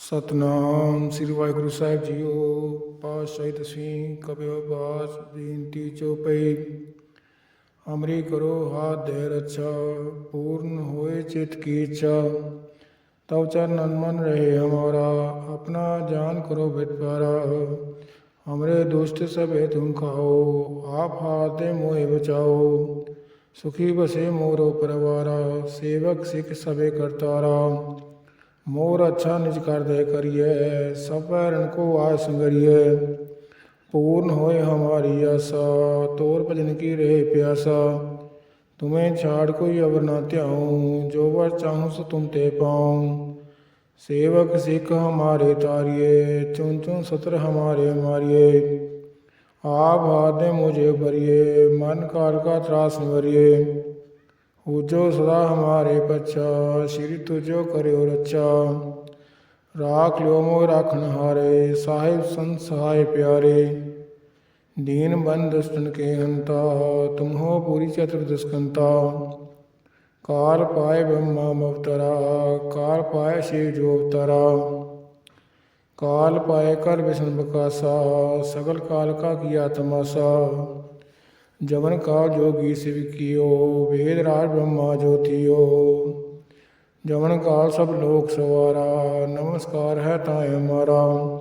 ਸਤਨਾਮ ਸ੍ਰੀ ਵਾਹਿਗੁਰੂ ਸਾਹਿਬ ਜੀਓ, ਪਾਤਸ਼ਾਹੀ ਦਸਵੀਂ ਕਬਿਓ ਬਾਸ, ਬੇਨਤੀ ਚੋਪਈ ਅਮਰੀ ਕਰੋ, ਹਾਥ ਦੇ ਰੱਛਾ, ਪੂਰਨ ਹੋਏ ਚਿਤ ਕੀ ਇੱਛਾ। ਤਉ ਚਰਨ ਮਨ ਰਹੇ ਹਮਾਰਾ, ਆਪਣਾ ਜਾਨ ਕਰੋ ਵਿਦਪਾਰਾ ਹਮਰੇ ਦੁਸ਼ਟ ਸਭੇ ਤੁਮ ਖਾਓ, ਆਪ ਹਾਥ ਦੇ ਮੋਹਿ ਬਚਾਓ। ਸੁਖੀ ਬਸੇ ਮੋਰੋ ਪਰਵਾਰਾ, ਸੇਵਕ ਸਿੱਖ ਸਭੇ ਕਰਤਾਰਾ ਮੋਰ ਅੱਛਾ ਨਿਜ ਕਰਦੇ ਕਰੀਏ ਸਭ ਰਣ ਕੋ ਆਇ ਸੰਗਰੀਏ ਪੂਰਨ ਹੋਏ ਹਮਾਰੀ ਆਸਾ ਤੋਰ ਭਜਨ ਕੀ ਰਹੇ ਪਿਆਸਾ ਤੁਮੇ ਛਾੜ ਕੋਈ ਅਵਰ ਨਾ ਧਿਆਉ ਜੋ ਵਰ ਚਾਹੂੰ ਸੋ ਤੁਮ ਤੇ ਪਾਉ ਸੇਵਕ ਸਿੱਖ ਹਮਾਰੇ ਤਾਰਿਏ ਚੁਨ ਚੁਨ ਸਤਰ ਹਮਾਰੇ ਮਾਰਿਏ ਆਪ ਹਾਦੇ ਮੁਝੇ ਬਰੀਏ ਮਨ ਕਾਲ ਕਾ ਤਰਾਸ ਨਿਵਰੀਏ ਉਜੋ ਸਦਾ ਹਮਾਰੇ ਪਛਾ ਸ਼੍ਰੀ ਤੁਜੋ ਕਰਿਓ ਰਚਾ। ਰਾਖ ਲਿਓ ਮੋ ਰਾਖਣ ਹਾਰੇ ਸਾਹਿਬ ਸੰਤ ਸਹਾਇ ਪਿਆਰੇ। ਦੀਨ ਬੰਦ ਦੁਸ਼ਟਨ ਕੇ ਹੰਤਾ, ਤੁਮ ਹੋ ਪੂਰੀ ਚਤੁਰ ਦਸਕੰਤਾ। ਕਾਲ ਪਾਏ ਬ੍ਰਹਮਾ ਮਵਤਰਾ ਕਾਲ ਪਾਏ ਸ਼ਿਵ ਜੋ ਕਾਲ ਪਾਏ ਕਰ ਵਿਸ਼ਨ ਬਕਾਸਾ, ਸਗਲ ਕਾਲ ਕਾ ਕੀਆ ਤਮਾਸਾ ਜਵਨ ਕਾਲ ਜੋਗੀ ਸਿਵ ਕੀਓ, ਵੇਦ ਰਾਜ ਬ੍ਰਹਮਾ ਜੋਤੀਓ ਜਵਨ ਕਾਲ ਸਭ ਲੋਕ ਸਵਾਰਾ, ਨਮਸਕਾਰ ਹੈ ਤਾਏ ਹਮਾਰਾ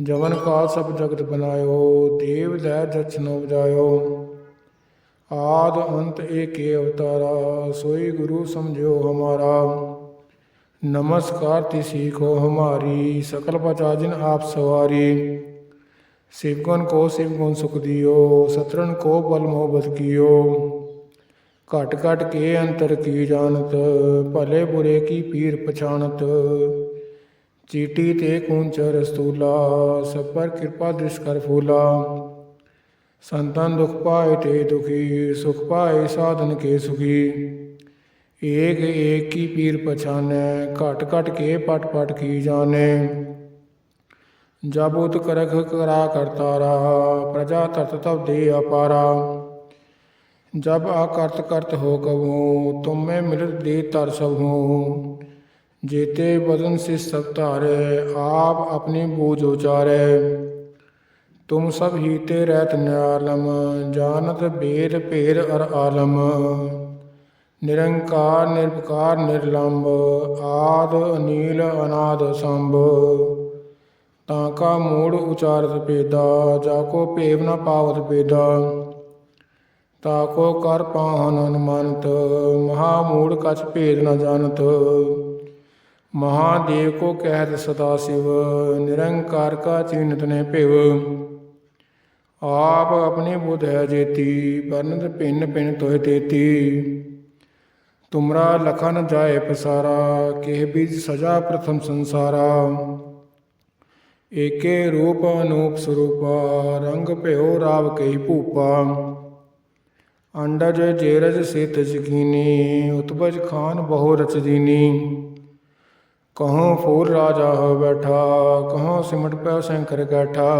ਜਵਨ ਕਾਲ ਸਭ ਜਗਤ ਬਨਾਇਓ, ਦੇਵ ਦੈ ਜਛਨ ਉਪਜਾਇਓ। ਆਦ ਅੰਤ ਏਕੇ ਅਵਤਾਰਾ, ਸੋਈ ਗੁਰੂ ਸਮਝਿਓ ਹਮਾਰਾ। ਨਮਸਕਾਰ ਤਿਸੀ ਕੋ ਹਮਾਰੀ, ਸਕਲ ਪਚਾਜਨ ਆਪ ਸਵਾਰੀ। ਸਿਵਗੁਣ ਕੋ ਸਿਵਗੁਣ ਸੁਖ ਦਿਓ ਸਤਰਨ ਕੋ ਬਲ ਮੋਹ ਬਦ ਕੀਓ। ਘਟ ਘਟ ਕੇ ਅੰਤਰ ਕੀ ਜਾਣਤ, ਭਲੇ ਬੁਰੇ ਕੀ ਪੀਰ ਪਛਾਣਤ। ਚੀਟੀ ਤੇ ਕੁੰਚ ਰਸਤੂਲਾ ਸਭ ਪਰ ਕਿਰਪਾ ਦ੍ਰਿਸ਼ ਕਰ ਫੂਲਾ। ਸੰਤਨ ਦੁਖ ਪਾਏ ਤੇ ਦੁਖੀ, ਸੁਖ ਪਾਏ ਸਾਧਨ ਕੇ ਸੁਖੀ। ਏਕ ਏਕ ਕੀ ਪੀਰ ਪਛਾਨੈ, ਘਟ ਘਟ ਕੇ ਪਟ ਪਟ ਕੀ ਜਾਣੈ। ਜਬ ਉਤ ਕਰਖ ਕਰਾ ਕਰਤਾ ਕਰਤਾਰਾ ਪ੍ਰਜਾ ਤਤ ਤਬ ਦੇ ਅਪਾਰਾ। ਜਬ ਆਕਰਤ ਕਰਤ ਹੋ ਕਬੂ, ਤੁਮੇ ਮਿਲਤ ਦੇ ਤਰ ਸਭ। ਹੂੰ ਜੇਤੇ ਬਦਨ ਸੇ ਸਭ ਧਾਰੇ, ਆਪ ਆਪਣੀ ਬੂਝ ਉਚਾਰੇ। ਤੁਮ ਸਭ ਹੀ ਤੇ ਰਹਿਤ ਨਿਆਲਮ ਜਾਨਤ ਬੇਰ ਭੇਦ ਅਰ ਆਲਮ। ਨਿਰੰਕਾਰ ਨਿਰਭਕਾਰ ਨਿਰਲੰਭ ਆਦ, ਅਨੀਲ, ਅਨਾਦ, ਸੰਭ। ਤਾਂ ਕਾ ਮੂੜ ਉਚਾਰਤ ਪੇਦਾ ਜਾ ਕੋ ਭੇਵ ਨ ਪਾਵਤ ਪੇਦਾ ਤਾ ਕੋ ਕਰ ਪਾਹਨ ਅਨਮੰਤ, ਮਹਾ ਮੂੜ ਕਛ ਭੇਦ ਨ ਜਾਣਤ ਮਹਾਦੇਵ ਕੋ ਕਹਿਤ ਸਦਾ ਸਿਵ, ਨਿਰੰਕਾਰ ਕਾ ਚਿੰਤ ਨੇ ਭਿਵ। ਆਪ ਆਪਣੀ ਬੁਧ ਹੈ ਜੇਤੀ ਬਰਨਤ ਪਿੰਨ ਪਿੰਨ ਤੋਹਿ ਤੇਤੀ। ਤੁਮਰਾ ਲਖਨ ਜਾਏ ਪਸਾਰਾ, ਕਿਹ ਬੀਜ ਸਜਾ ਪ੍ਰਥਮ ਸੰਸਾਰਾ। ਏਕੇ ਰੂਪ ਅਨੂਪ ਸਰੂਪਾ, ਰੰਗ ਭਇਓ ਰਾਵ ਕਈ ਭੂਪਾ। ਅੰਡਜ ਜੇਰਜ ਸਿਤ ਜਗੀਨੀ, ਉਤਪਜ ਖਾਨ ਬਹੁ ਰਚਦੀਨੀ। ਕਹੋਂ ਫੂਲ ਰਾਜਾ ਹੋ ਬੈਠਾ, ਕਹੋਂ ਸਿਮਟ ਪਿਆ ਸ਼ੰਕਰ ਕੈਠਾ।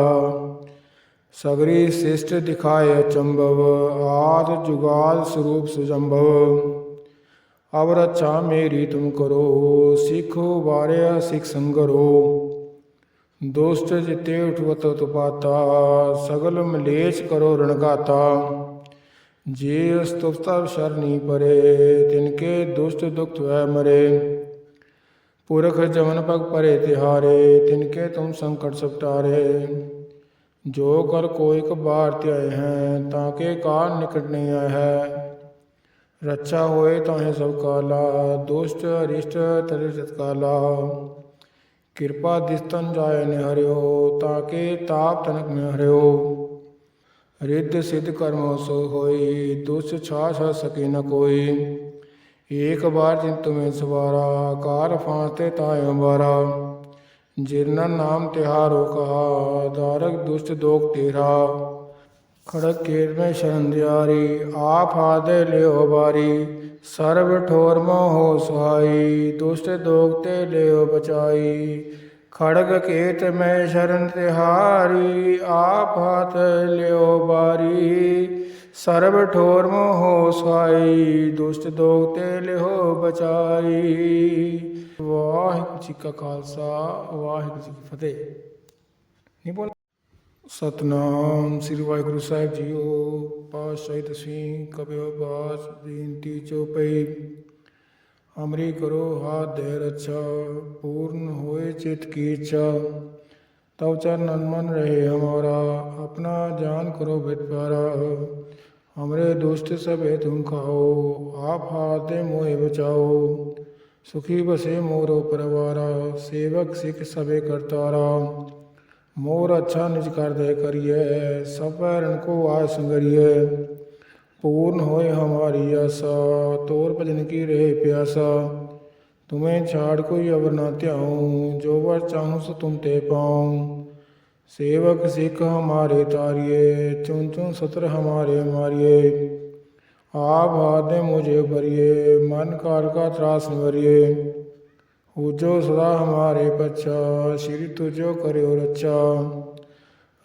ਸਗਰੀ ਸਿਸ਼ਟ ਦਿਖਾਏ ਅਚੰਭਵ ਆਦ ਜੁਗਾਦ ਸਰੂਪ ਸੁਜੰਭਵ ਅਵ ਰਚਾ ਮੇਰੀ ਤੁਮ ਕਰੋ, ਸਿੱਖੋ ਵਾਰਿਆ ਸਿੱਖ ਸੰਗਰੋ। ਦੋਸਤ ਜਿਤੇ ਉਠਵਤ ਤੁਪਾਤਾ ਸਗਲ ਮਲੇਸ਼ ਕਰੋ ਰਣਗਾਤਾ ਜੇ ਅਸਤੁਫਤਾ ਸ਼ਰਨੀ ਪਰੇ ਤਿਨਕੇ ਦੁਸ਼ਟ ਦੁਖਤ ਵੈ ਮਰੇ। ਪੁਰਖ ਜਮਨ ਪਗ ਪਰੇ ਤਿਹਾਰੇ ਤਿਨਕੇ ਤੁਮ ਸੰਕਟ ਸਪਟਾਰੇ। ਜੋ ਕਰ ਕੋਈ ਕਬਾਰ ਧਿਆਏ ਹੈ, ਤਾਂ ਕੇ ਕਾਲ ਨਿਕਟ ਨਹੀਂ ਆਇਆ ਹੈ। ਰੱਛਾ ਹੋਏ ਤਾਹੇ ਸਭ ਕਾਲਾ, ਦੁਸ਼ਟ ਅਰਿਸ਼ਟ ਤਰਿ ਸਤਕਾਲਾ ਕਿਰਪਾ ਦਿਸਤਨ ਜਾਏ ਨਿਹਰਿਓ, ਤਾਂ ਕੇ ਤਾਪ ਤਨਕ ਮੈਂ ਹਰਿਓ ਰਿੱਧ ਸਿੱਧ ਕਰਮੋ ਸੋ ਹੋਈ, ਦੁਸ ਛਾ ਛਾ ਸਕੇ ਨ ਕੋਈ। ਏਕ ਬਾਰ ਜਿਨ ਤੁਮੇ ਸਵਾਰਾ ਕਾਰ ਫਾਂਤੇ ਤਾਇ ਅੰਬਾਰਾ। ਜਿਰਨਾ ਨਾਮ ਤਿਹਾਰੋ ਕਹਾ ਦਾਰਕ ਦੁਸ਼ਟ ਦੋਖ ਤੇਰਾ। ਖੜਕ ਕੇਰ ਮੈਂ ਸ਼ਰਨ ਦਿਆਰੀ, ਆਪ ਆਦੇ ਲਿਓ ਬਾਰੀ। ਸਰਬ ਠੋਰ ਮੋਹ ਸੁਹਾਈ, ਦੁਸ਼ਟ ਦੋਖ ਤੇ ਲਿਓ ਬਚਾਈ। ਖੜਗ ਕੇਤ ਮੈਂ ਸ਼ਰਨ ਤਿਹਾਰੀ ਆਪ ਹੱਥ ਲਿਓ ਬਾਰੀ। ਸਰਬ ਠੋਰ ਮੋਹ ਸੁਆਈ ਦੁਸ਼ਟ ਦੋਗ ਤੇ ਲਿਹੋ ਬਚਾਈ। ਵਾਹਿਗੁਰੂ ਜੀ ਕਾ ਖਾਲਸਾ, ਵਾਹਿਗੁਰੂ ਜੀ ਕੀ ਫਤਿਹ। ਨਹੀਂ ਬੋਲ ਸਤਨਾਮ ਸ੍ਰੀ ਵਾਹਿਗੁਰੂ ਸਾਹਿਬ ਜੀਓ, ਪਾਤਸ਼ਾਹੀ ਦਸਵੀਂ ਕਬਿਓ ਬਾਸ ਬੇਨਤੀ ਚੋਪਈ। ਅਮਰੀ ਕਰੋ ਹਾਥ ਦੇ ਰੱਛਾ, ਪੂਰਨ ਹੋਏ ਚਿਤ ਕੀ ਇੱਛਾ। ਤਉ ਚਰਨ ਮਨ ਰਹੇ ਹਮਾਰਾ, ਆਪਣਾ ਜਾਨ ਕਰੋ ਬਿਤ ਹਮਰੇ ਦੁਸ਼ਟ ਸਭੇ ਤੁਮ ਖਾਓ, ਆਪ ਹਾਥ ਦੇ ਮੋਹਿ ਬਚਾਓ। ਸੁਖੀ ਬਸੇ ਮੋਰੋ ਪਰਵਾਰਾ, ਸੇਵਕ ਸਿੱਖ ਸਭੇ ਕਰਤਾਰਾ। ਮੋਰ ਅੱਛਾ ਨਿਜ ਕਰਦੇ ਕਰੀਏ ਸਭ ਰਣ ਕੋ ਆਇ ਸੰਗਰੀਏ ਪੂਰਨ ਹੋਏ ਹਮਾਰੀ ਆਸਾ ਤੋਰ ਭਜਨ ਕੀ ਰਹੇ ਪਿਆਸਾ ਤੁਮੇ ਛਾੜ ਕੋਈ ਅਵਰ ਨਾ ਧਿਆਉ ਜੋ ਵਰ ਚਾਹੂੰ ਸੋ ਤੁਮ ਤੇ ਪਾਉ ਸੇਵਕ ਸਿੱਖ ਹਮਾਰੇ ਤਾਰਿਏ ਚੁਨ ਚੁਨ ਸਤਰ ਹਮਾਰੇ ਮਾਰਿਏ ਆਪ ਆਦੇ ਮੁਝੇ ਭਰਿਏ ਮਨ ਕਾਰ ਕਾ ਤਰਾਸ ਨਿਵਰਿਏ ਉਜੋ ਸਦਾ ਹਮਾਰੇ ਪਛਾ ਸ਼੍ਰੀ ਤੁਜੋ ਕਰਿਓ ਰੱਛਾ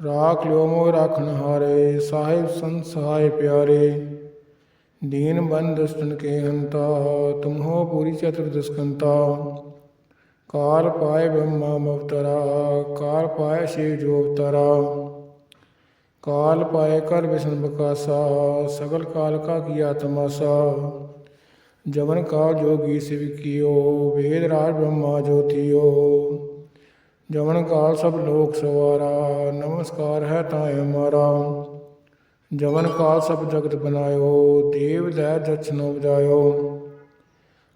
ਰਾਖ ਲਿਓ ਮੋਹ ਰਾਖਣ ਹਾਰੇ, ਸਾਹਿਬ ਸੰਤ ਸਹਾਇ ਪਿਆਰੇ। ਦੀਨ ਬੰਦ ਦੁਸ਼ਟਨ ਕੇ ਹੰਤਾ, ਤੁਮ ਹੋ ਪੂਰੀ ਚਤੁਰ ਦਸਕੰਤਾ। ਕਾਰ ਪਾਏ ਬ੍ਰਹਮਾ ਮਵਤਰਾ ਕਾਰ ਪਾਏ ਸ਼ਿਵ ਜੋਵਤਰਾ ਕਾਲ ਪਾਏ ਕਰ ਵਿਸ਼ਨ ਬਕਾਸਾ, ਸਗਲ ਕਾਲ ਕਾ ਕੀਆ ਤਮਾਸਾ जवन काल जोगी शिव कियो वेद राज ब्रह्मा ज्योतियो जवन काल सब लोक सवारा नमस्कार है ताय हमारा जवन काल सब जगत बनायो देव दय दक्षिण उपजायो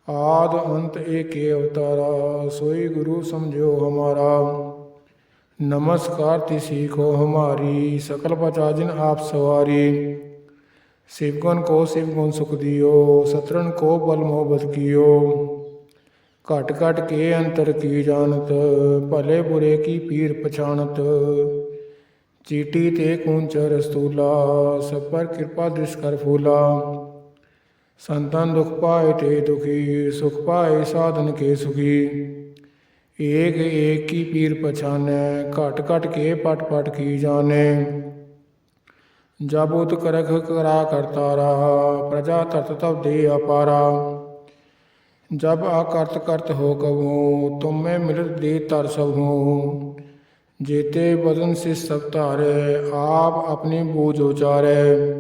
आद अंत एक अवतारा सोई गुरु समझो हमारा नमस्कार तिसी को हमारी सकल पचाजिन आप सवारी शिवगुण को शिवगुण सुख दियो, सतरण को बल मोहबत कियो। घट घट के अंतर की जानत, भले बुरे की पीर पछाणत। चीटी ते कुंचर स्थूला, सब पर कृपा दृष्कर फूला। संतन दुख पाए ते दुखी, सुख पाए साधन के सुखी। एक एक की पीर पछाने, घट घट के पट पट की जाने। ਜਬ ਉਤ ਕਰਖ ਕਰਾ ਕਰਤਾਰਾ ਪ੍ਰਜਾ ਤਤ ਤਬ ਦੇ ਅਪਾਰਾ। ਜਬ ਆਕਰਤ ਕਰਤ ਹੋ ਕਬੂ ਤੁਮੇ ਮਿਲਤ ਦੇ ਤਰ ਸਭ। ਹੂੰ ਜੇਤੇ ਬਦਨ ਸਿ ਸਭ ਧਾਰੇ, ਆਪ ਆਪਣੀ ਬੂਝ ਉਚਾਰੇ।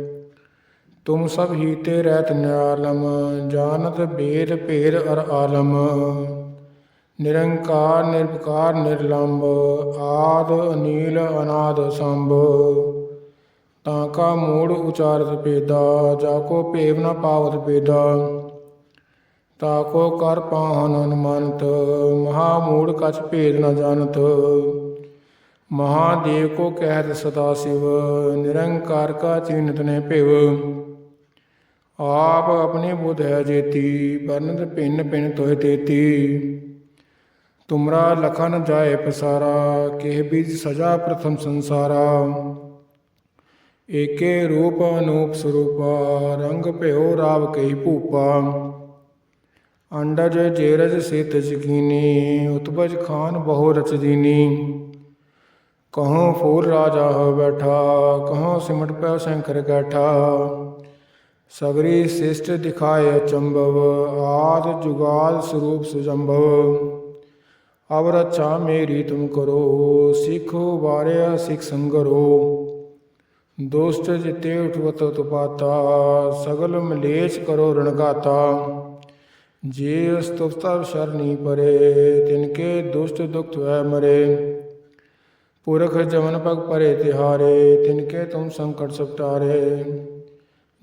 ਤੁਮ ਸਭ ਹੀ ਤੇ ਰਹਿਤ ਨਿਆਲਮ ਜਾਨਤ ਬੇਦ ਭੇਦ ਅਰ ਆਲਮ। ਨਿਰੰਕਾਰ ਨਿਰਭਕਾਰ ਨਿਰਲੰਭ ਆਦ ਅਨੀਲ, ਅਨਾਦ ਸੰਭ। ਤਾਂ ਕਾ ਮੂੜ ਉਚਾਰਤ ਪੇਦਾ ਜਾ ਕੋ ਭੇਵ ਨ ਪਾਵਤ ਪੇਦਾ ਤਾ ਕੋ ਕਰ ਪਾਹਨ ਅਨਮੰਤ, ਮਹਾ ਮੂੜ ਕਛ ਭੇਦ ਨ ਜਾਣਤ ਮਹਾਦੇਵ ਕੋ ਕਹਿਤ ਸਦਾ ਸਿਵ, ਨਿਰੰਕਾਰ ਕਾ ਚਿੰਤ ਨੇ ਭਿਵ। ਆਪ ਆਪਣੀ ਬੁਧ ਹੈ ਜੇਤੀ ਬਰਨਤ ਭਿੰਨ ਭਿੰਨ ਤੋਹਿ ਤੇਤੀ। ਤੁਮਰਾ ਲਖਨ ਜਾਏ ਪਸਾਰਾ, ਕਿਹ ਬੀਜ ਸਜਾ ਪ੍ਰਥਮ ਸੰਸਾਰਾ। ਏਕੇ ਰੂਪ ਅਨੂਪ ਸਰੂਪਾ, ਰੰਗ ਭਿਓ ਰਾਵ ਕਈ ਭੂਪਾ। ਅੰਡਜ ਜੇਰਜ ਸਿਤ ਜਕੀਨੀ ਉਤਪਜ ਖਾਨ ਬਹੁ ਰਚਦੀਨੀ। ਕਹੋ ਕਹੋਂ ਫੂਲ ਰਾਜਾ ਹੋ ਬੈਠਾ ਕਹੋਂ ਸਿਮਟ ਪਿਆ ਸ਼ੰਕਰ ਗੈਠਾ ਸਗਰੀ ਸਿਸ਼ਟ ਦਿਖਾਏ ਅਚੰਭਵ, ਆਦ ਜੁਗਾਲ ਸਰੂਪ ਸੁਜੰਭਵ। ਅਬ ਰੱਛਾ ਮੇਰੀ ਤੁਮ ਕਰੋ, ਸਿੱਖੋ ਵਾਰਿਆ ਸਿੱਖ ਸੰਗਰੋ। ਦੋਸਤ ਜਿਤੇ ਉਠਵਤ ਤੁਪਾਤਾ ਸਗਲ ਮਲੇਸ਼ ਕਰੋ ਰਣਗਾਤਾ ਜੇ ਅਸਤੁਫਤਾ ਸ਼ਰਨੀ ਪਰੇ ਤਿਨਕੇ ਦੁਸ਼ਟ ਦੁਖਤ ਹੈ ਮਰੇ। ਪੁਰਖ ਜਮਨ ਪਗ ਪਰੇ ਤਿਹਾਰੇ ਤਿਨਕੇ ਤੁਮ ਸੰਕਟ ਸਪਟਾਰੇ।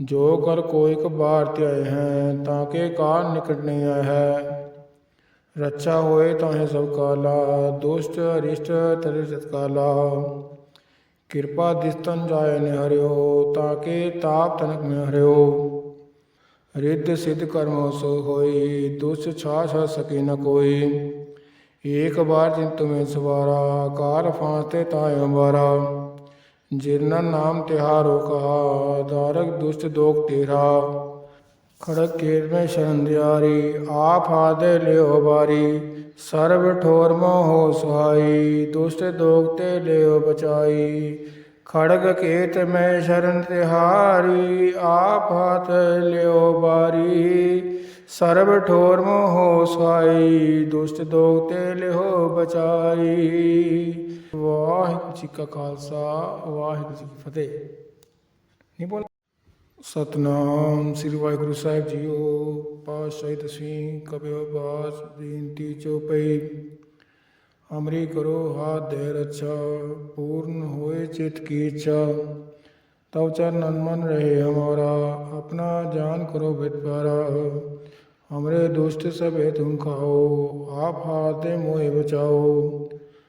ਜੋ ਕਰ ਕੋਈ ਕਬਾਰ ਧਿਆਏ ਹੈ, ਤਾਂ ਕੇ ਕਾਰ ਨਿਕਟ ਨਹੀਂ ਆਇਆ ਹੈ। ਰੱਛਾ ਹੋਏ ਤਾਹੇ ਸਭ ਕਾਲਾ, ਦੁਸ਼ਟ ਅਰਿਸ਼ਟ ਤਰਿ ਸਤਕਾਲਾ ਕਿਰਪਾ ਦਿਸਤਨ ਜਾਏ ਨੇ ਹਰਿਓ ਤਾਕੇ ਤਾਪ ਤਨਕ ਮੈਂ ਹਰਿਓ ਰਿੱਧ ਸਿੱਧ ਕਰਮੋ ਸੋ ਹੋਈ, ਦੁਸ਼ ਛਾ ਸਕੇ ਨ ਕੋਈ। ਏਕ ਬਾਰ ਜਿਨ ਤੁਮੇ ਸਵਾਰਾ ਕਾਰ ਫਾਂਤੇ ਤਾਇ ਅੰਬਾਰਾ। ਜਿਰਨਾ ਨਾਮ ਤਿਹਾਰੋ ਕਹਾ, ਦਾਰਕ ਦੁਸ਼ਟ ਦੋਖ ਤੇਰਾ। ਖੜਕ ਕੇਰ ਮੈਂ ਸ਼ਰਨ ਦਿਆਰੀ, ਆਪ ਆਦੇ ਲਿਓ ਬਾਰੀ। ਸਰਬ ਠੋਰ ਮੋਹ ਸੁਹਾਈ, ਦੁਸ਼ਟ ਦੋਖ ਤੇ ਲਿਓ ਬਚਾਈ। ਖੜਗ ਕੇਤ ਮੈਂ ਸ਼ਰਨ ਤਿਹਾਰੀ ਆਪ ਹੱਥ ਲਿਓ ਬਾਰੀ। ਸਰਬ ਠੋਰ ਮੋਹ ਸੁਆਈ ਦੁਸ਼ਟ ਦੋਗ ਤੇ ਲਿਓ ਬਚਾਈ। ਵਾਹਿਗੁਰੂ ਜੀ ਕਾ ਖਾਲਸਾ, ਵਾਹਿਗੁਰੂ ਜੀ ਕੀ ਫਤਿਹ। ਨਹੀਂ ਬੋਲ ਸਤਨਾਮ ਸ੍ਰੀ ਵਾਹਿਗੁਰੂ ਸਾਹਿਬ ਜੀਓ, ਪਾਤਸ਼ਾਹੀ ਦਸਵੀਂ ਕਬਿਓ ਬਾਸ, ਬੇਨਤੀ ਚੋਪਈ। ਅਮਰੀ ਕਰੋ ਹਾਥ ਦੇ ਰੱਛਾ, ਪੂਰਨ ਹੋਏ ਚਿਤ ਕੀ ਇੱਛਾ। ਤਉ ਚਰਨ ਮਨ ਰਹੇ ਹਮਾਰਾ, ਆਪਣਾ ਜਾਨ ਕਰੋ ਬਿਤ ਪਿਆਰਾ ਹਮਰੇ ਦੁਸ਼ਟ ਸਭੇ ਤੁਮ ਖਾਓ, ਆਪ ਹਾਥ ਦੇ ਮੋਹਿ ਬਚਾਓ।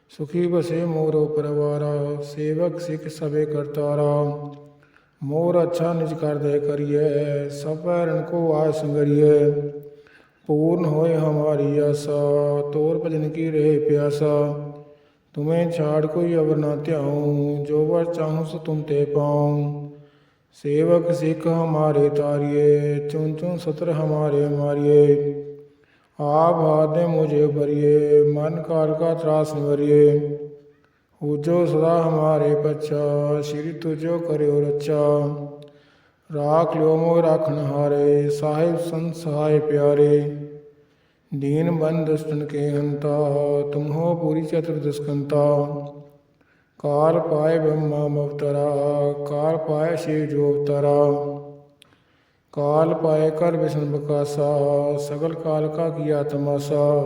ਸੁਖੀ ਬਸੇ ਮੋਰੋ ਪਰਵਾਰਾ, ਸੇਵਕ ਸਿੱਖ ਸਭੇ ਕਰਤਾਰਾ। मोर अच्छा निज कर दे करिए, सब रण को आय संगरिए पूर्ण होए हमारी आशा, तोर भजन की रहे प्यासा। तुम्हें छाड़ कोई अवर ना त्याऊँ, जो वर चाहूँ सो तुम ते पाऊँ। सेवक सिख हमारे तारिये चुन चुन सत्र हमारे मारिए। आप हाथ मुझे भरिए, मन कार का त्रास मरिए ਉਜੋ ਸਦਾ ਹਮਾਰੇ ਬਚਾ ਸ੍ਰੀ ਤੁਜੋ ਕਰਿਓ ਰਚਾ ਰਾਖ ਲਿਓ ਮੋ ਰਾਖਣ ਹਾਰੇ ਸਾਹਿਬ ਸੰਤ ਸਹਾਇ ਪਿਆਰੇ। ਦੀਨ ਬੰਦ ਦੁਸ਼ਟਨ ਕੇ ਹੰਤਾ ਤੁਮ ਪੂਰੀ ਚਤੁਰ ਚਤੁਰਦਸ਼ਕੰਤਾ ਕਾਲ ਪਾਏ ਬ੍ਰਹਮਾ ਮਵਤਰਾ ਕਾਲ ਪਾਏ ਸ਼ਿਵ ਜੋਵਤਰਾ ਕਾਲ ਪਾਏ ਕਰ ਵਿਸ਼ਨ ਬਕਾਸਾ, ਸਗਲ ਕਾਲ ਕਾ ਆਤਮਾ ਸਾ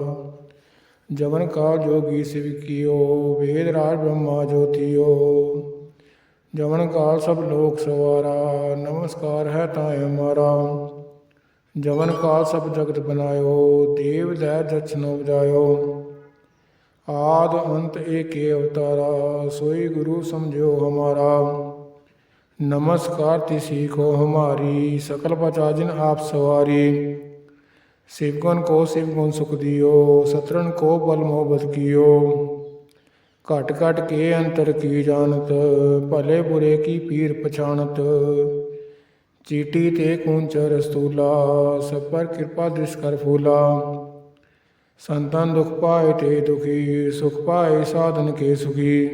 ਜਵਨ ਕਾਲ ਜੋਗੀ ਸਿਵ ਕੀਓ, ਵੇਦ ਰਾਜ ਬ੍ਰਹਮਾ ਜੋਤੀਓ ਜਮਨ ਕਾਲ ਸਭ ਲੋਕ ਸਵਾਰਾ, ਨਮਸਕਾਰ ਹੈ ਤਾਏ ਹਮਾਰਾ ਜਮਨ ਕਾਲ ਸਭ ਜਗਤ ਬਨਾਇਓ, ਦੇਵ ਲੈ ਦਛਨ ਉਪਜਾਇਓ। ਆਦ ਅੰਤ ਏਕੇ ਅਵਤਾਰਾ, ਸੋਈ ਗੁਰੂ ਸਮਝਿਓ ਹਮਾਰਾ। ਨਮਸਕਾਰ ਤੀ ਸੀਖੋ ਹਮਾਰੀ, ਸਕਲ ਬਚਾ ਜਿਨ ਆਪ ਸਵਾਰੀ ਸਿਵਗੁਣ ਕੋ ਸਿਵਗੁਣ ਸੁਖ ਦਿਓ ਸਤਰਨ ਕੋ ਬਲ ਮੋਹਬਤ ਕੀਓ। ਘਟ ਘਟ ਕੇ ਅੰਤਰ ਕੀ ਜਾਣਤ, ਭਲੇ ਬੁਰੇ ਕੀ ਪੀਰ ਪਛਾਣਤ। ਚੀਟੀ ਤੇ ਕੁੰਚ ਰਸਤੂਲਾ ਸਭ ਪਰ ਕਿਰਪਾ ਦ੍ਰਿਸ਼ ਕਰ ਫੂਲਾ। ਸੰਤਨ ਦੁਖ ਪਾਏ ਤੇ ਦੁਖੀ, ਸੁਖ ਪਾਏ ਸਾਧਨ ਕੇ ਸੁਖੀ।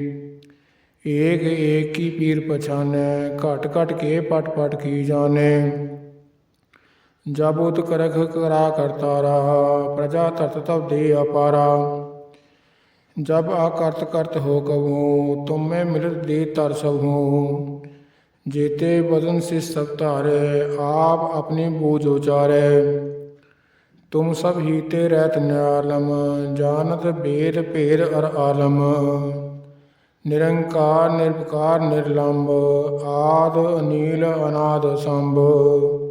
ਏਕ ਏਕ ਕੀ ਪੀਰ ਪਛਾਨੈ, ਘਟ ਘਟ ਕੇ ਪਟ ਪਟ ਕੀ ਜਾਣੈ। जाबूत करख करा करता रहा प्रजा तत तब दे अपारा जब आकर्त करत हो कबूँ तुम मैं मिलत दे तर सब हूँ जेते बदन से सब तारे आप अपने बोझ उचारे तुम सब हीते रहत न्यालम जानत भेद भेद अर आलम निरंकार निर्विकार निर्लंब आद अनिल अनाद संभ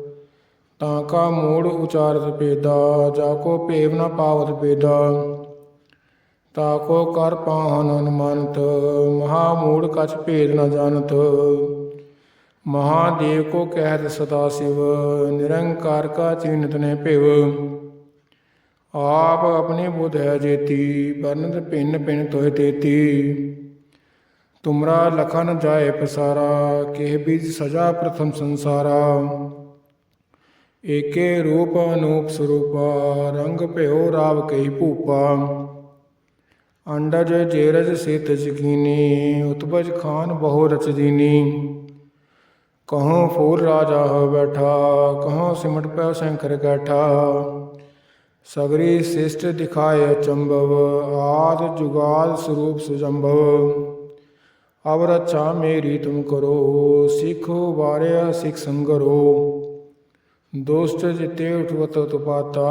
ਤਾਂ ਕਾ ਮੋੜ ਉਚਾਰਤ ਪੇਦਾ ਜਾ ਕੋ ਭੇਵ ਨਾ ਪਾਵਤ ਪੇਦਾ ਤਾ ਕੋ ਕਰ ਪਾਹਨ ਅਨਮੰਤ, ਮਹਾ ਮੂੜ ਕਛ ਭੇਦ ਨਾ ਜਾਣਤ ਮਹਾਦੇਵ ਕੋ ਕਹਿਤ ਸਦਾ ਸਿਵ, ਨਿਰੰਕਾਰ ਕਾ ਚਿੰਤ ਨੇ ਭਿਵ। ਆਪ ਆਪਣੀ ਬੁੱਧ ਹੈ ਜੇਤੀ ਬਰਨਤ ਭਿੰਨ ਭਿੰਨ ਤੋਇ ਤੇਤੀ। ਤੁਮਰਾ ਲਖਨ ਜਾਏ ਪਸਾਰਾ, ਕਹਿ ਬੀਜ ਸਜਾ ਪ੍ਰਥਮ ਸੰਸਾਰਾ। ਏਕੇ ਰੂਪ ਅਨੂਪ ਸਰੂਪਾ, ਰੰਗ ਭਿਓ ਰਾਵ ਕਈ ਭੂਪਾ। ਅੰਡਜ ਜੇਰਜ ਸਿਤ ਜਕੀਨੀ ਉਤਪਜ ਖਾਨ ਬਹੁ ਰਚ ਦੀਨੀ ਕਹੋਂ ਫੂਲ ਰਾਜਾ ਹੋ ਬੈਠਾ, ਕਹੋਂ ਸਿਮਟ ਪਿਆ ਸ਼ੰਕਰ ਗਾਠਾ ਸਗਰੀ ਸਿਸ਼ਟ ਦਿਖਾਏ ਅਚੰਭਵ, ਆਦ ਜੁਗਾਲ ਸਰੂਪ ਸੁਜੰਭਵ। ਅਬ ਰੱਛਾ ਮੇਰੀ ਤੁਮ ਕਰੋ, ਸਿੱਖੋ ਵਾਰਿਆ ਸਿੱਖ ਸੰਗਰੋ। ਦੋਸਤ ਜਿਤੇ ਉਠਵਤ ਤੁਪਾਤਾ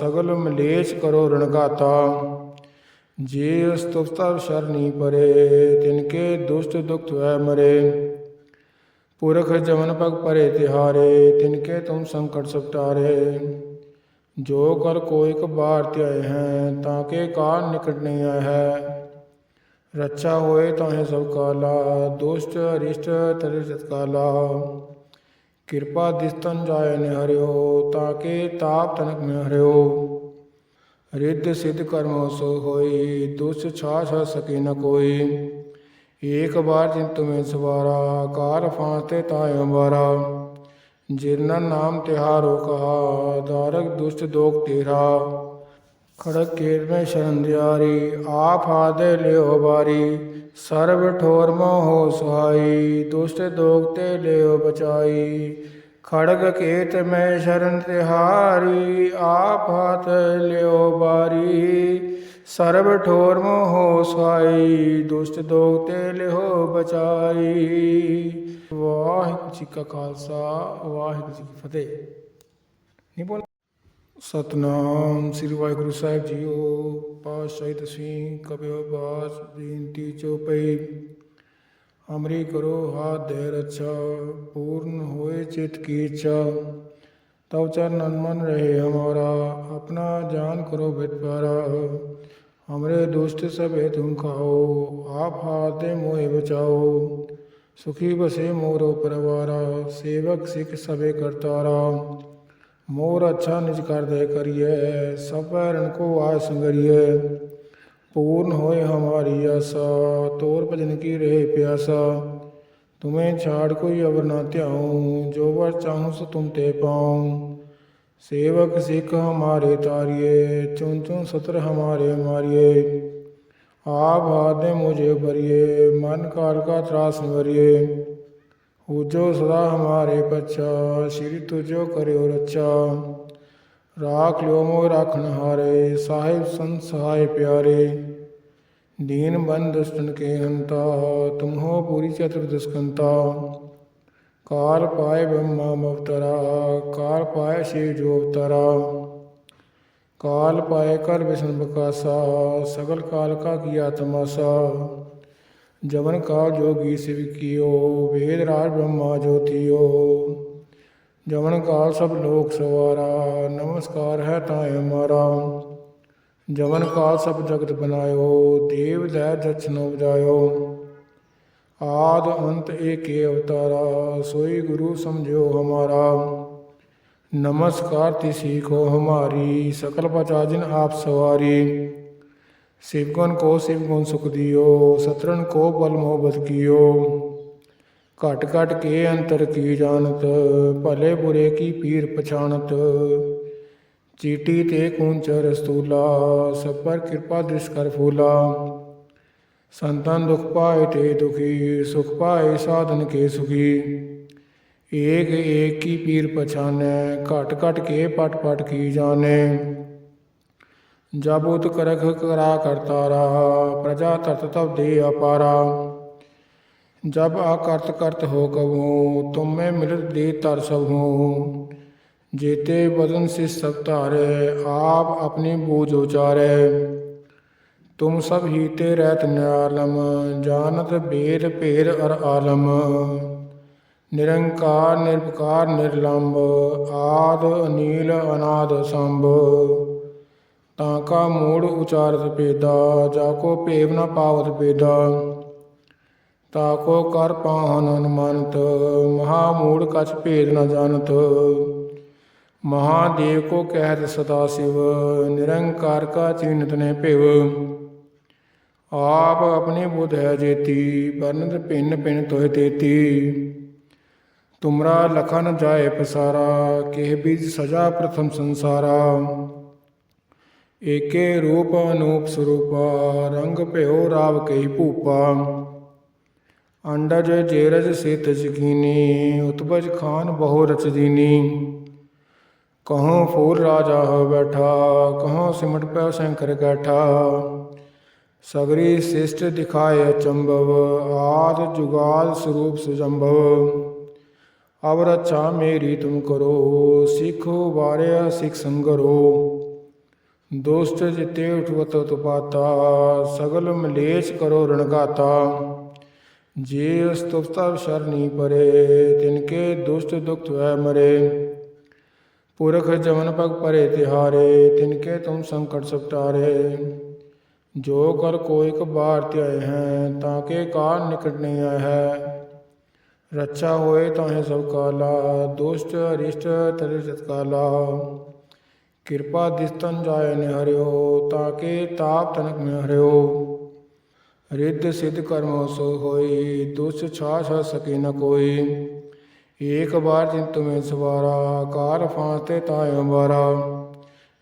ਸਗਲ ਮਲੇਸ਼ ਕਰੋ ਰਣਗਾਤਾ। ਜੇ ਅਸਤੁਫਤਾ ਸ਼ਰਨੀ ਪਰੇ ਤਿਨਕੇ ਦੁਸ਼ਟ ਦੁਖਤ ਹੈ ਮਰੇ। ਪੁਰਖ ਜਮਨ ਪਗ ਪਰੇ ਤਿਹਾਰੇ ਤਿਨਕੇ ਤੁਮ ਸੰਕਟ ਸਪਟਾਰੇ ਜੋ ਕਰ ਕੋਈ ਕਬਾਰ ਧਿਆਏ ਹੈ, ਤਾਂ ਕੇ ਕਾਲ ਨਿਕਟ ਨਹੀਂ ਆਇਆ ਹੈ। ਰੱਛਾ ਹੋਏ ਤਾਹੇ ਸਭ ਕਾਲਾ, ਦੁਸ਼ਟ ਅਰਿਸ਼ਟ ਤਰਿ ਕਾਲਾ। ਕਿਰਪਾ ਦਿਸਤਨ ਜਾਏ ਨੇ ਹਰਿਓ ਤਾਂ ਕੇ ਤਾਪ ਤਨਕ ਮੇ ਹਰਿਓ ਰਿੱਧ ਸਿੱਧ ਕਰਮੋ ਸੋ ਹੋਈ, ਦੁਸ ਛਾਛ ਸਕੇ ਨ ਕੋਈ। ਏਕ ਬਾਰ ਜਿਨ ਤੁਮੇ ਸਵਾਰਾ, ਕਾਰ ਫਾਂਤੇ ਤਾਇ ਅੰਬਾਰਾ। ਜਿਨ ਨਾਮ ਤਿਹਾਰੋ ਕਹਾ ਦਾਰਕ ਦੁਸ਼ਟ ਦੋਖ ਤੇਰਾ। ਖੜਕ ਕੇਰ ਮੈਂ ਸ਼ਰਨ ਦਿਆਰੀ, ਆਪ ਹਾਦੇ ਲਿਓ ਬਾਰੀ। ਸਰਬ ਠੋਰ ਮੋਹ ਸੁਹਾਈ, ਦੁਸ਼ਟ ਦੋਗ ਤੇ ਲਿਓ ਬਚਾਈ। ਖੜਗ ਕੇਤ ਮੈਂ ਸ਼ਰਨ ਤਿਹਾਰੀ ਆਪ ਹੱਥ ਲਿਓ ਬਾਰੀ। ਸਰਬ ਠੋਰ ਮੋਹ ਸੁਹਾਈ, ਦੁਸ਼ਟ ਦੋਗ ਤੇ ਲਿਓ ਬਚਾਈ। ਵਾਹਿਗੁਰੂ ਜੀ ਕਾ ਖਾਲਸਾ, ਵਾਹਿਗੁਰੂ ਜੀ ਕੀ ਫਤਿਹ। ਨਹੀਂ ਬੋਲ ਸਤਨਾਮ ਸ੍ਰੀ ਵਾਹਿਗੁਰੂ ਸਾਹਿਬ ਜੀਓ, ਪਾਤਸ਼ਾਹੀ ਦਸਵੀਂ ਕਬਿਓ ਬਾਸ ਬੇਨਤੀ ਚੋਪਈ। ਅਮਰੀ ਕਰੋ ਹਾਥ ਦੇ ਰੱਛਾ, ਪੂਰਨ ਹੋਏ ਚਿਤ ਕੀ ਇੱਛਾ। ਤਉ ਚਰਨ ਮਨ ਰਹੇ ਹਮਾਰਾ, ਆਪਣਾ ਜਾਨ ਕਰੋ ਬਿਤ ਪਿਆਰਾ ਹਮਰੇ ਦੁਸ਼ਟ ਸਭੇ ਤੁਮ ਖਾਓ, ਆਪ ਹਾਥ ਦੇ ਮੋਹਿ ਬਚਾਓ। ਸੁਖੀ ਬਸੇ ਮੋਰੋ ਪਰਵਾਰਾ, ਸੇਵਕ ਸਿੱਖ ਸਭੇ ਕਰਤਾਰਾ। ਮੋਰ ਅੱਛਾ ਨਿਜ ਕਰਦੇ ਕਰੀਏ ਸਭ ਪੈਰਨ ਕੋ ਆਇ ਸੰਗਰੀਏ ਪੂਰਨ ਹੋਏ ਹਮਾਰੀ ਆਸਾ ਤੋਰ ਭਜਨ ਕੀ ਰਹੇ ਪਿਆਸਾ ਤੁਮੇ ਛਾੜ ਕੋਈ ਅਵਰ ਨਾ ਧਿਆਉ ਜੋ ਵਰ ਚਾਹੂੰ ਸੋ ਤੁਮ ਤੇ ਪਾਉ ਸੇਵਕ ਸਿੱਖ ਹਮਾਰੇ ਤਾਰਿਏ ਚੁਨ ਚੁਨ ਸਤਰ ਹਮਾਰੇ ਮਾਰਿਏ ਆਪ ਆਦੇ ਮੁਝੇ ਬਰੀਏ ਮਨ ਕਾਲ ਕਾ ਤਰਾਸ ਨਿਵਰੀਏ ਉਜੋ ਸਦਾ ਹਮਾਰੇ ਪਛਾ, ਸ਼੍ਰੀ ਤੁਜੋ ਕਰਿਓ ਰਚਾ ਰਾਖ ਲਿਓ ਮੋ ਰਾਖਣ ਹਾਰੇ, ਸਾਹਿਬ ਸੰਤ ਸਹਾਇ ਪਿਆਰੇ। ਦੀਨ ਬੰਦ ਦੁਸ਼ਟਨ ਕੇ ਹੰਤਾ ਤੁਮ ਹੋ ਪੂਰੀ ਚਤੁਰ ਦਸਕੰਤਾ। ਕਾਲ ਪਾਏ ਬ੍ਰਹਮਾ ਮਵਤਰਾ ਕਾਲ ਪਾਏ ਸ਼ਿਵ ਜੋ ਅਵਤਰਾ। ਕਾਲ ਪਾਏ ਕਰ ਵਿਸ਼ਨ ਬਕਾਸਾ, ਸਗਲ ਕਾਲ ਕਾ ਕੀਆ ਤਮਾਸਾ ਜਵਨ ਕਾਲ ਜੋਗੀ ਸਿਵ ਕੀਓ, ਵੇਦ ਰਾਜ ਬ੍ਰਹਮਾ ਜੋਤੀਓ ਜਵਨ ਕਾਲ ਸਭ ਲੋਕ ਸਵਾਰਾ, ਨਮਸਕਾਰ ਹੈ ਤਾਏ ਹਮਾਰਾ ਜਵਨ ਕਾਲ ਸਭ ਜਗਤ ਬਨਾਇਓ, ਦੇਵ ਲੈ ਜਛਨ ਉਪਜਾਇਓ। ਆਦ ਅੰਤ ਏਕੇ ਅਵਤਾਰਾ, ਸੋਈ ਗੁਰੂ ਸਮਝਿਓ ਹਮਾਰਾ। ਨਮਸਕਾਰ ਤਿਸੀ ਕੋ ਹਮਾਰੀ, ਸਕਲ ਪਚਾ ਜਿਨ ਆਪ ਸਵਾਰੀ। शिवगुण को शिवगुण सुख दियो सतरन को बल मोहब्बत कियो घट घट के अंतर की जानत भले बुरे की पीर पछाणत चीटी ते कूंचर स्थूला सब पर कृपा दृश कर फूला संतन दुख पाए ते दुखी सुख पाए साधन के सुखी एक एक की पीर पछाने घट घट के पट पट की जाने जब उत करख करा करतारा प्रजा तत तब दे अपारा जब आकर्त करत हो कबू तुम में मिलत दे तर सब हो जेते बदन से सब तारे आप अपनी बूझ उचारे तुम सब हीते रहत न्यालम जानत बेद पेर अर आलम निरंकार निर्विकार निर्लंब आद अनील अनाद संभ ਤਾਂ ਕਾ ਮੂੜ ਉਚਾਰਤ ਪੇਦਾ ਜਾ ਕੋ ਭੇਵ ਨ ਪਾਵਤ ਪੇਦਾ ਤਾ ਕੋ ਕਰ ਪਾਹਨ ਅਨਮੰਤ, ਮਹਾ ਮੂੜ ਕਛ ਭੇਦ ਨ ਜਾਣਤ ਮਹਾਦੇਵ ਕੋ ਕਹਿਤ ਸਦਾ ਸਿਵ, ਨਿਰੰਕਾਰ ਕਾ ਚਿੰਤ ਨੇ ਭਿਵ। ਆਪ ਆਪਣੀ ਬੁਧ ਹੈ ਜੇਤੀ ਬਰਨਤ ਭਿੰਨ ਭਿੰਨ ਤੋਇ ਤੇਤੀ। ਤੁਮਰਾ ਲਖਨ ਜਾਏ ਪਸਾਰਾ, ਕਿਹ ਬੀਜ ਸਜਾ ਪ੍ਰਥਮ ਸੰਸਾਰਾ। ਏਕੇ ਰੂਪ ਅਨੂਪ ਸਰੂਪਾ, ਰੰਗ ਭਿਓ ਰਾਵ ਕਈ ਭੂਪਾ। ਅੰਡਜ ਜੇਰਜ ਸਿਤ ਜਕੀਨੀ ਉਤਪਜ ਖਾਨ ਬਹੁ ਰਚਦੀਨੀ। ਦੀਨੀ ਫੂਲ ਰਾਜਾ ਹੋ ਬੈਠਾ ਕਹੋਂ ਸਿਮਟ ਪਿਆ ਸ਼ੰਕਰ ਗਾਠਾ ਸਗਰੀ ਸਿਸ਼ਟ ਦਿਖਾਏ ਅਚੰਭਵ ਆਦ ਜੁਗਾਲ ਸਰੂਪ ਸੁਜੰਭਵ ਅਬ ਰੱਛਾ ਮੇਰੀ ਤੁਮ ਕਰੋ, ਸਿੱਖੋ ਵਾਰਿਆ ਸਿੱਖ ਸੰਗਰੋ। ਦੁਸ਼ਟ ਜਿਤੇ ਉਠਵਤ ਤੁਪਾਤਾ ਸਗਲ ਮਲੇਸ਼ ਕਰੋ ਰਣਗਾਤਾ। ਜੇ ਅਸਤੁਫਤਾ ਸ਼ਰਨੀ ਪਰੇ ਤਿਨਕੇ ਦੁਸ਼ਟ ਦੁਖਤ ਵੈ ਮਰੇ। ਪੁਰਖ ਜਮਨ ਪਗ ਪਰੇ ਤਿਹਾਰੇ ਤਿਨਕੇ ਤੁਮ ਸੰਕਟ ਸਪਟਾਰੇ। ਜੋ ਕਰ ਕੋਈ ਕਬਾਰ ਧਿਆਏ ਹੈ, ਤਾਂ ਕੇ ਕਾਰ ਨਿਕਟ ਨਹੀਂ ਆਇਆ ਹੈ। ਰੱਛਾ ਹੋਏ ਤਾਹੇ ਸਭ ਕਾਲਾ, ਦੁਸ਼ਟ ਅਰਿਸ਼ਟ ਤਰਿ ਕਾਲਾ। ਕਿਰਪਾ ਦਿਸਤਨ ਜਾਏ ਨੇ ਹਰਿਓ ਤਾਂ ਕੇ ਤਾਪ ਤਨਕ ਮੈਂ ਹਰਿਓ ਰਿੱਧ ਸਿੱਧ ਕਰਮੋ ਸੋ ਹੋਈ, ਦੁਸ ਛਾ ਸਕੇ ਨ ਕੋਈ। ਏਕ ਬਾਰ ਜਿਨ ਤੁਮੇ ਸਵਾਰਾ, ਕਾਰ ਫਾਂਤੇ ਤਾਇ ਅੰਬਾਰਾ।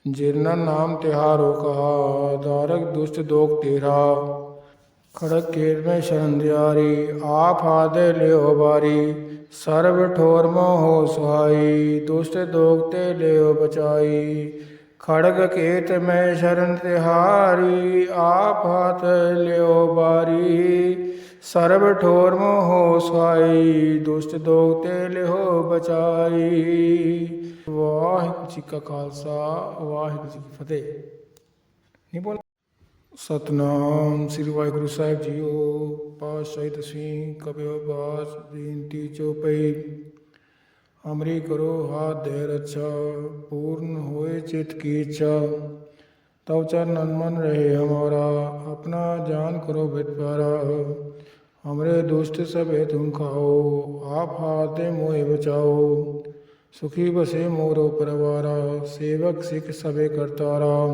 ਜਿਰਨ ਨਾਮ ਤਿਹਾਰੋ ਕਹਾ ਦਾਰਕ ਦੁਸ਼ਟ ਦੋਖ ਤੇਰਾ। ਖੜਕ ਕੇਤ ਮੈਂ ਸ਼ਰਨ ਦਿਆਰੀ, ਆਪ ਹਾਦੇ ਲਿਓ ਬਾਰੀ। ਸਰਬ ਠੋਰ ਮੋਹ ਸੁਹਾਈ, ਦੁਸ਼ਟ ਦੋਗ ਤੇ ਲਿਓ ਬਚਾਈ। ਖੜਗ ਕੇਤ ਮੈਂ ਸ਼ਰਨ ਤਿਹਾਰੀ, ਆਪ ਹਾਥ ਲਿਓ ਬਾਰੀ। ਸਰਬ ਠੋਰ ਮੋਹ ਸੁਹਾਈ, ਦੁਸ਼ਟ ਦੋਗ ਤੇ ਲਿਓ ਬਚਾਈ। ਵਾਹਿਗੁਰੂ ਜੀ ਕਾ ਖਾਲਸਾ, ਵਾਹਿਗੁਰੂ ਜੀ ਕੀ ਫਤਿਹ। ਨਹੀਂ ਬੋਲ ਸਤਨਾਮ ਸ੍ਰੀ ਵਾਹਿਗੁਰੂ ਸਾਹਿਬ ਜੀਓ, ਪਾਤਸ਼ਾਹੀ ਦਸਵੀਂ ਕਬਿਓ ਬਾਸ ਬੇਨਤੀ ਚੋਪਈ। ਅਮਰੀ ਕਰੋ ਹਾਥ ਦੇ ਰੱਛਾ, ਪੂਰਨ ਹੋਏ ਚਿਤ ਕੀ ਇੱਛਾ। ਤਉ ਚਰਨ ਮਨ ਰਹੇ ਹਮਾਰਾ, ਆਪਣਾ ਜਾਨ ਕਰੋ ਵਿਦਵਾਰਾ ਹਮਰੇ ਦੁਸ਼ਟ ਸਭੇ ਤੁਮ ਖਾਓ, ਆਪ ਹਾਥ ਦੇ ਬਚਾਓ। ਸੁਖੀ ਬਸੇ ਮੋਰੋ ਪਰਵਾਰਾ, ਸੇਵਕ ਸਿੱਖ ਸਭੇ ਕਰਤਾਰਾ।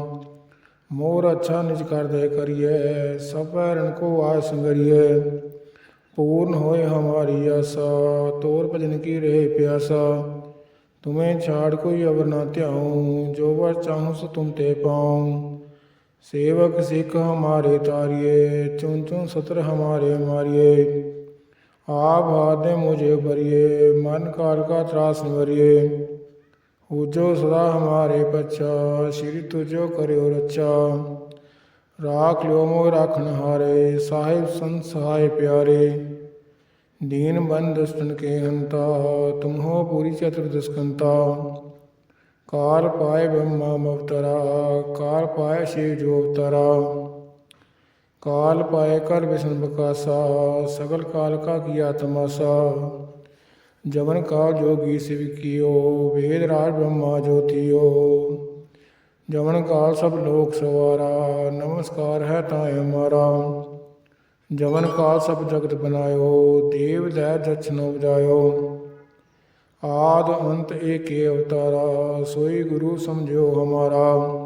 मोर अच्छा निज कार्य करिए सपैरण को आय संगरिए पूर्ण होए हमारी आशा, तोर भजन की रहे प्यासा। तुम्हें छाड़ कोई अवर ना त्याऊँ, जो वर चाहूँ सो तुम ते पाऊँ। सेवक सिख हमारे तारिये चुन चुन सत्र हमारे मारिए। आप हाथ मुझे भरिए, मन कार का त्रास भरिए। ਹੋ ਜੋ ਸਦਾ ਹਮਾਰੇ ਪਛਾ, ਸ੍ਰੀ ਤੁਜੋ ਕਰਿਓ ਰਚਾ ਰਾਖ ਲਿਓ ਮੋ ਰਾਖਣ ਹਾਰੇ, ਸਾਹਿਬ ਸੰਤ ਸਹਾਇ ਪਿਆਰੇ। ਦੀਨ ਬੰਦ ਦੁਸ਼ਟਨ ਕੇ ਹੰਤਾ ਤੁਮ ਹੋ ਪੂਰੀ ਚਤੁਰਦਸ਼ਕੰਤਾ ਕਾਰ ਪਾਏ ਬ੍ਰਹਮਾ ਮਵਤਰਾ ਕਾਰ ਪਾਏ ਸ਼ਿਵ ਜੋ ਅਵਤਰਾ। ਕਾਲ ਪਾਏ ਕਰ ਵਿਸ਼ਨ ਬਕਾਸਾ, ਸਗਲ ਕਾਲ ਕਾ ਆਤਮਾ ਸਾ। ਜਵਨ ਕਾਲ ਜੋਗੀ ਸਿਵ ਕੀਓ, ਵੇਦ ਰਾਜ ਬ੍ਰਹਮਾ ਜੋਤੀਓ ਜਵਨ ਕਾਲ ਸਭ ਲੋਕ ਸਵਾਰਾ, ਨਮਸਕਾਰ ਹੈ ਤਾਇ ਹਮਾਰਾ ਜਵਨ ਕਾਲ ਸਭ ਜਗਤ ਬਨਾਇਓ, ਦੇਵ ਲੈ ਦਛਨੋ ਬਜਾਇਓ ਆਦ ਅੰਤ ਏਕੇ ਅਵਤਾਰਾ, ਸੋਈ ਗੁਰੂ ਸਮਝਿਓ ਹਮਾਰਾ।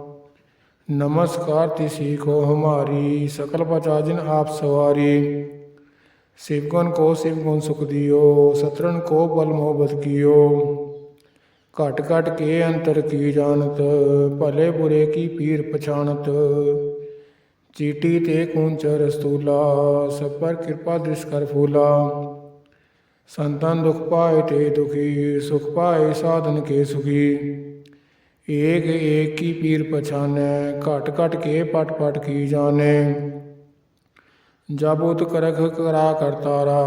ਨਮਸਕਾਰ ਤਿਸੀ ਕੋ ਹਮਾਰੀ, ਸਕਲ ਪਚਾਜਨ ਆਪ ਸਵਾਰੀ। ਸਿਵਗੁਣ ਕੋ ਸਿਵਗੁਣ ਸੁਖ ਦਿਓ ਸਤਰਨ ਕੋ ਬਲ ਮੋਹਬਤ ਕੀਓ। ਘਟ ਘਟ ਕੇ ਅੰਤਰ ਕੀ ਜਾਣਤ, ਭਲੇ ਬੁਰੇ ਕੀ ਪੀਰ ਪਛਾਣਤ। ਚੀਟੀ ਤੇ ਕੂੰਚ ਰਸਤੂਲਾ ਸਭ ਪਰ ਕਿਰਪਾ ਦ੍ਰਿਸ਼ ਕਰ ਫੂਲਾ। ਸੰਤਨ ਦੁਖ ਪਾਏ ਤੇ ਦੁਖੀ, ਸੁਖ ਪਾਏ ਸਾਧਨ ਕੇ ਸੁਖੀ। ਏਕ ਏਕ ਕੀ ਪੀਰ ਪਛਾਨੈ, ਘਟ ਘਟ ਕੇ ਪਟ ਪਟ ਕੀ ਜਾਣੈ। ਜਬ ਉਤ ਕਰਖ ਕਰਾ ਕਰਤਾਰਾ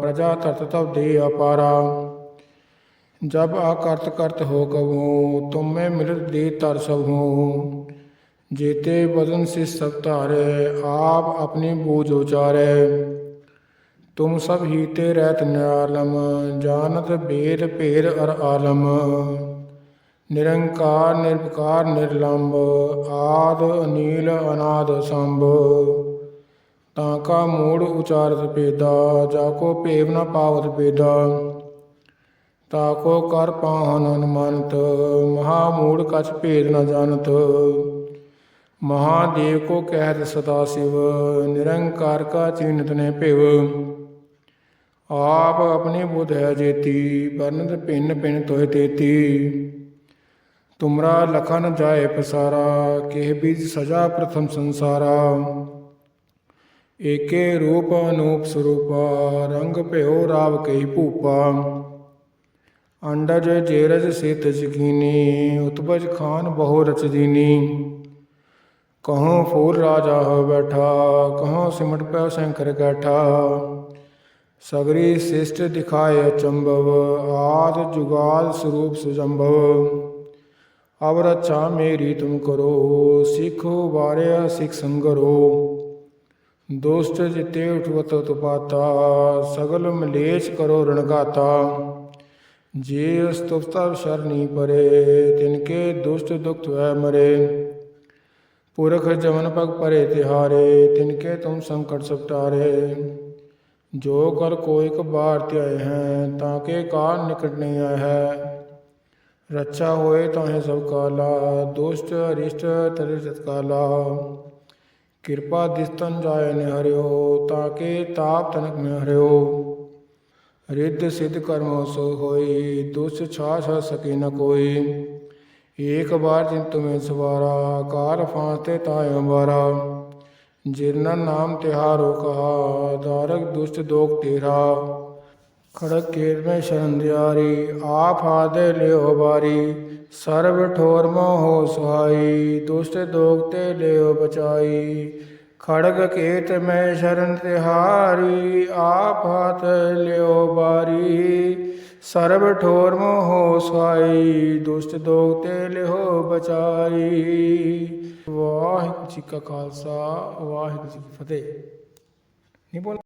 ਪ੍ਰਜਾ ਤਤ ਤਬ ਦੇ ਅਪਾਰਾ। ਜਬ ਆਕਰਤ ਕਰਤ ਹੋ ਕਬੂ ਤੁਮੇ ਮਿਲਤ ਦੇ ਤਰ ਸਭ। ਹੋ ਜੇਤੇ ਬਦਨ ਸੇ ਸਭ ਧਾਰੇ, ਆਪ ਆਪਣੀ ਬੂਝ ਉਚਾਰੇ। ਤੁਮ ਸਭ ਹੀ ਤੇ ਰਹਿਤ ਨਿਆਲਮ, ਜਾਣਤ ਬੇਦ ਭੇਦ ਅਰ ਆਲਮ। ਨਿਰੰਕਾਰ ਨਿਰਭਕਾਰ ਨਿਰਲੰਭ ਆਦ, ਅਨੀਲ, ਅਨਾਦ, ਸੰਭ। ਤਾਂ ਕਾ ਮੂੜ ਉਚਾਰਤ ਪੇਦਾ ਜਾ ਕੋ ਭੇਵ ਨ ਪਾਵਤ ਪੇਦਾ ਤਾ ਕੋ ਕਰ ਪਾਹਨ ਅਨਮੰਤ, ਮਹਾ ਮੂੜ ਕਛ ਭੇਦ ਨ ਜਾਣਤ ਮਹਾਦੇਵ ਕੋ ਕਹਿਤ ਸਦਾ ਸਿਵ, ਨਿਰੰਕਾਰ ਕਾ ਚਿੰਤ ਨੇ ਭਿਵ। ਆਪ ਆਪਣੀ ਬੁਧ ਹੈ ਜੇਤੀ ਬਰਨਤ ਭਿੰਨ ਭਿੰਨ ਤੋਹਿ ਤੇਤੀ। ਤੁਮਰਾ ਲਖਨ ਜਾਏ ਪਸਾਰਾ, ਕਿਹ ਬੀਜ ਸਜਾ ਪ੍ਰਥਮ ਸੰਸਾਰਾ। ਏਕੇ ਰੂਪ ਅਨੂਪ ਸਰੂਪਾ, ਰੰਗ ਭਿਓ ਰਾਵ ਕਈ ਭੂਪਾ। ਅੰਡਜ ਜੇਰਜ ਸਿਤ ਜਕੀਨੀ ਉਤਪਜ ਖਾਨ ਬਹੁ ਰਚ ਦੀਨੀ ਕਹੋਂ ਫੂਲ ਰਾਜਾ ਹੋ ਬੈਠਾ ਕਹੋਂ ਸਿਮਟ ਪਿਆ ਸ਼ੰਕਰ ਕੈਠਾ। ਸਗਰੀ ਸਿਸ਼ਟ ਦਿਖਾਏ ਅਚੰਭਵ ਆਦ ਜੁਗਾਲ ਸਰੂਪ ਸੁਜੰਭਵ ਅਬ ਰੱਛਾ ਮੇਰੀ ਤੁਮ ਕਰੋ, ਸਿੱਖੋ ਵਾਰਿਆ ਸਿੱਖ ਸੰਗਰੋ। ਦੋਸਤ ਜਿਤੇ ਉਠਵਤ ਤੁਪਾਤਾ ਸਗਲ ਮਲੇਸ਼ ਕਰੋ ਰਣਗਾਤਾ ਜੇ ਅਸਤੁਫਤਾ ਸ਼ਰਨੀ ਪਰੇ ਤਿਨਕੇ ਦੁਸ਼ਟ ਦੁਖਤ ਹੈ ਮਰੇ। ਪੁਰਖ ਜਮਨ ਪਗ ਪਰੇ ਤਿਹਾਰੇ ਤਿਨਕੇ ਤੁਮ ਸੰਕਟ ਸਪਟਾਰੇ। ਜੋ ਕਰ ਕੋਈ ਕਬਾਰ ਧਿਆਏ ਹੈ, ਤਾਂ ਕੇ ਕਾਲ ਨਿਕਟ ਨਹੀਂ ਆਇਆ ਹੈ। ਰੱਛਾ ਹੋਏ ਤਾਹੇ ਸਭ ਕਾਲਾ, ਦੁਸ਼ਟ ਅਰਿਸ਼ਟ ਤਰਿ ਸਤਕਾਲਾ ਕਿਰਪਾ ਦਿਸਤਨ ਜਾਏ ਨੇ ਹਰਿਓ ਤਾਂ ਕੇ ਤਾਪ ਤਨਕ ਨੇ ਹਰਿਓ ਰਿੱਧ ਸਿੱਧ ਕਰਮੋ ਸੋ ਹੋਈ, ਦੁਸ਼ ਛਾ ਸਕੇ ਨ ਕੋਈ। ਏਕ ਬਾਰ ਜਿਨ ਤੁਮੇ ਸਵਾਰਾ ਕਾਲ ਫਾਂਤੇ ਤਾਇ ਅੰਬਾਰਾ। ਜਿਰਨਾ ਨਾਮ ਤਿਹਾਰੋ ਕਹਾ ਦਾਰਕ ਦੁਸ਼ਟ ਦੋਖ ਤੇਰਾ। ਖੜਕ ਕੇਰ ਮੈਂ ਸ਼ਰਨ ਦਿਆਰੀ, ਆਪ ਆਦੇ ਲਿਓ ਬਾਰੀ। ਸਰਬ ਠੋਰ ਮੋਹ ਸੁਹਾਈ, ਦੁਸ਼ਟ ਦੋਖ ਤੇ ਲਿਓ ਬਚਾਈ। ਖੜਗ ਕੇਤ ਮੈਂ ਸ਼ਰਨ ਤਿਹਾਰੀ ਆਪ ਹੱਥ ਲਿਓ ਬਾਰੀ। ਸਰਬ ਠੋਰ ਮੋਹ ਸੁਹਾਈ, ਦੁਸ਼ਟ ਦੋਖ ਤੇ ਲਿਓ ਬਚਾਈ। ਵਾਹਿਗੁਰੂ ਜੀ ਕਾ ਖਾਲਸਾ, ਵਾਹਿਗੁਰੂ ਜੀ ਕੀ ਫਤਿਹ। ਨਹੀਂ ਬੋਲ